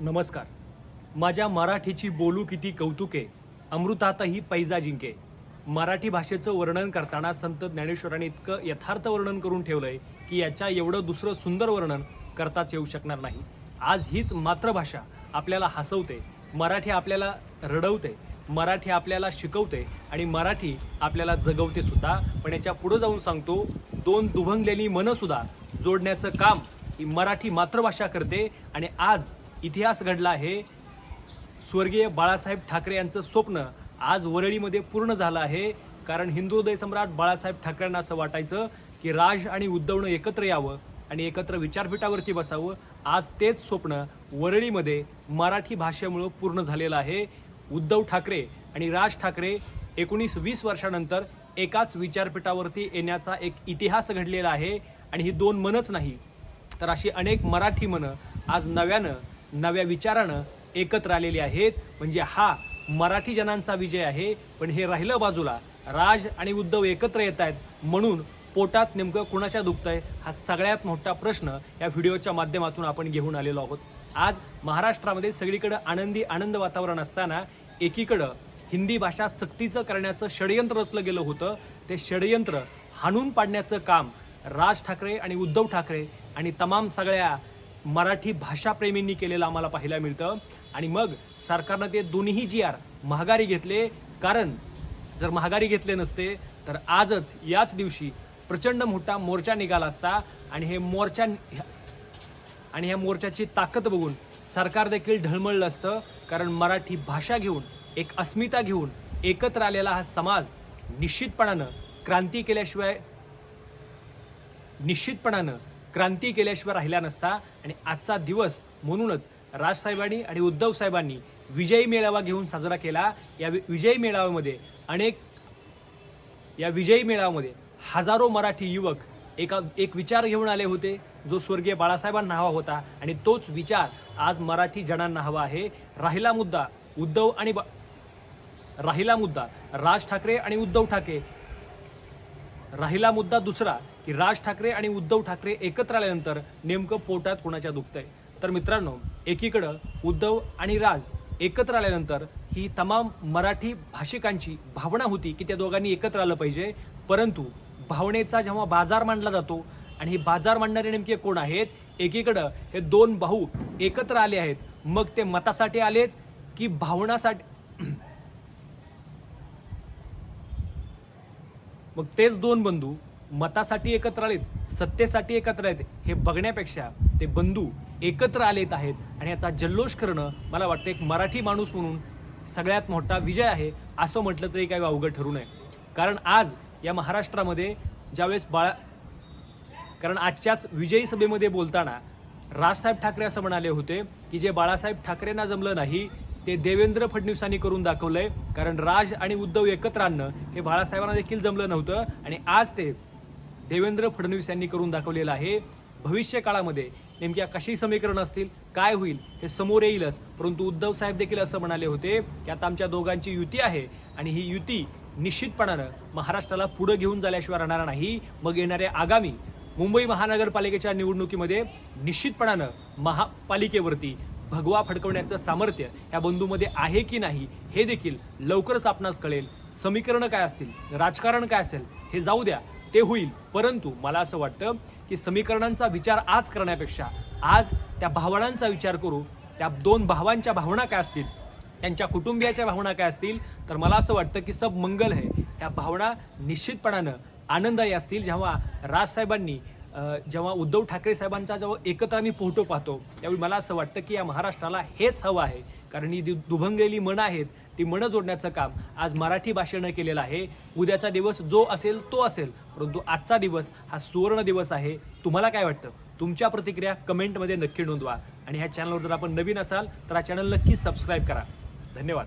नमस्कार. माझ्या मराठीची बोलू किती कौतुके अमृतातही पैजा जिंके. मराठी भाषेचं वर्णन करताना संत ज्ञानेश्वरांनी इतकं यथार्थ वर्णन करून ठेवलं आहे की याच्या एवढं दुसरं सुंदर वर्णन करताच येऊ शकणार नाही. आज हीच मातृभाषा आपल्याला हसवते मराठी आपल्याला रडवते मराठी आपल्याला शिकवते आणि मराठी आपल्याला जगवते सुद्धा. पण याच्यापुढे जाऊन सांगतो दोन दुभंगलेली मनसुद्धा जोडण्याचं काम ही मराठी मातृभाषा करते आणि आज इतिहास घडला आहे. स्वर्गीय बाळासाहेब ठाकरे यांचं स्वप्न आज वरळीमध्ये पूर्ण झालं आहे. कारण हिंदू सम्राट बाळासाहेब ठाकरेंना असं वाटायचं की राज आणि उद्धवनं एकत्र यावं आणि एकत्र विचारपीठावरती बसावं. आज तेच स्वप्न वरळीमध्ये मराठी भाषेमुळं पूर्ण झालेलं आहे. उद्धव ठाकरे आणि राज ठाकरे एकोणीस वीस वर्षानंतर एकाच विचारपीठावरती येण्याचा एक इतिहास घडलेला आहे. आणि ही दोन मनच नाही तर अशी अनेक मराठी मनं आज नव्यानं नव्या विचारानं एकत्र आलेली आहेत. म्हणजे हा मराठी जनांचा विजय आहे. पण हे राहिलं बाजूला. राज आणि उद्धव एकत्र येत आहेत म्हणून पोटात नेमकं कुणाच्या दुखतंय हा सगळ्यात मोठा प्रश्न या व्हिडिओच्या माध्यमातून आपण घेऊन आलेलो आहोत. आज महाराष्ट्रामध्ये सगळीकडं आनंदी आनंद वातावरण असताना एकीकडं हिंदी भाषा सक्तीचं करण्याचं षडयंत्र रचलं गेलं होतं. ते षडयंत्र हाणून पाडण्याचं काम राज ठाकरे आणि उद्धव ठाकरे आणि तमाम सगळ्या मराठी भाषाप्रेमींनी केलेलं आम्हाला पाहायला मिळतं. आणि मग सरकारनं ते दोन्ही जी आर महागारी घेतले कारण जर महागारी घेतले नसते तर आजच याच दिवशी प्रचंड मोठा मोर्चा निघाला असता. आणि हे मोर्चा आणि ह्या मोर्चाची ताकद बघून सरकार देखील ढळमळलं असतं. कारण मराठी भाषा घेऊन एक अस्मिता घेऊन एकत्र आलेला हा समाज निश्चितपणानं क्रांती केल्याशिवाय निश्चितपणानं क्रांती केल्याशिवाय राहिला नसता आणि आजचा दिवस म्हणूनच राजसाहेबांनी आणि उद्धव साहेबांनी विजयी मेळावा घेऊन साजरा केला. या वि- विजयी मेळाव्यामध्ये अनेक या विजयी मेळाव्यामध्ये हजारो मराठी युवक एका एक विचार घेऊन आले होते जो स्वर्गीय बाळासाहेबांना हवा होता आणि तोच विचार आज मराठी जणांना हवा आहे. राहिला मुद्दा उद्धव आणि बा- राहिला मुद्दा राज ठाकरे आणि उद्धव ठाकरे. राहिला मुद्दा दुसरा की राज ठाकरे आणि उद्धव ठाकरे एकत्र आल्यानंतर नेमकं पोटात कोणाच्या दुखतंय? तर मित्रांनो एकीकडं उद्धव आणि राज एकत्र आल्यानंतर ही तमाम मराठी भाषिकांची भावना होती की त्या दोघांनी एकत्र आलं पाहिजे. परंतु भावनेचा जेव्हा बाजार मांडला जातो आणि हे बाजार मांडणारे नेमके कोण आहेत? एकीकडं हे दोन भाऊ एकत्र आले आहेत. मग ते मतासाठी आलेत की भावनासाठी? मग तेच दोन बंधू मतासाठी एकत्र आलेत सत्तेसाठी एकत्र आहेत हे बघण्यापेक्षा ते बंधू एकत्र आलेत आहेत. आणि याचा जल्लोष करणं मला वाटतं एक मराठी माणूस म्हणून सगळ्यात मोठा विजय आहे असं म्हटलं तरी काही अवघड ठरू नये. कारण आज या महाराष्ट्रामध्ये ज्यावेळेस बाळा कारण आजच्याच विजयी सभेमध्ये बोलताना राजसाहेब ठाकरे असं म्हणाले होते की जे बाळासाहेब ठाकरेंना जमलं नाही ते देवेंद्र फडणवीसांनी करून दाखवलंय. कारण राज आणि उद्धव एकत्र आणणं हे बाळासाहेबांना देखील जमलं नव्हतं आणि आज ते देवेंद्र फडणवीस यांनी करून दाखवलेलं आहे. भविष्य काळामध्ये नेमक्या कशी समीकरण असतील काय होईल हे समोर येईलच. परंतु उद्धव साहेब देखील असं म्हणाले होते की आता आमच्या दोघांची युती आहे आणि ही युती निश्चितपणानं महाराष्ट्राला पुढं घेऊन जाल्याशिवाय राहणार नाही. मग येणाऱ्या आगामी मुंबई महानगरपालिकेच्या निवडणुकीमध्ये निश्चितपणानं महापालिकेवरती भगवा फडकवण्याचं सामर्थ्य या बंधूमध्ये आहे की नाही हे देखील लवकरच आपणास कळेल. समीकरणं काय असतील राजकारण काय असेल हे जाऊ द्या. ते होईल. परंतु मला असं वाटतं की समीकरणांचा विचार आज करण्यापेक्षा आज त्या भावनांचा विचार करू त्या दोन भावांच्या भावना काय असतील त्यांच्या कुटुंबियाच्या भावना काय असतील तर मला असं वाटतं की सब मंगल आहे. ह्या भावना निश्चितपणानं आनंददायी असतील जेव्हा राजसाहेबांनी जेव्हा उद्धव ठाकरे साहेबांचा जेव्हा एकत्र आम्ही फोटो पाहतो त्यावेळी मला असं वाटतं की या महाराष्ट्राला हेच हवं आहे. कारण ही दु- दुभंगलेली मनं आहेत ती मनं जोडण्याचं काम आज मराठी भाषेनं केलेलं आहे. उद्याचा दिवस जो असेल तो असेल. परंतु आजचा दिवस हा सुवर्ण दिवस आहे. तुम्हाला काय वाटतं? तुमच्या प्रतिक्रिया कमेंटमध्ये नक्की नोंदवा. आणि ह्या चॅनलवर जर आपण नवीन असाल तर हा चॅनल नक्की सबस्क्राईब करा. धन्यवाद.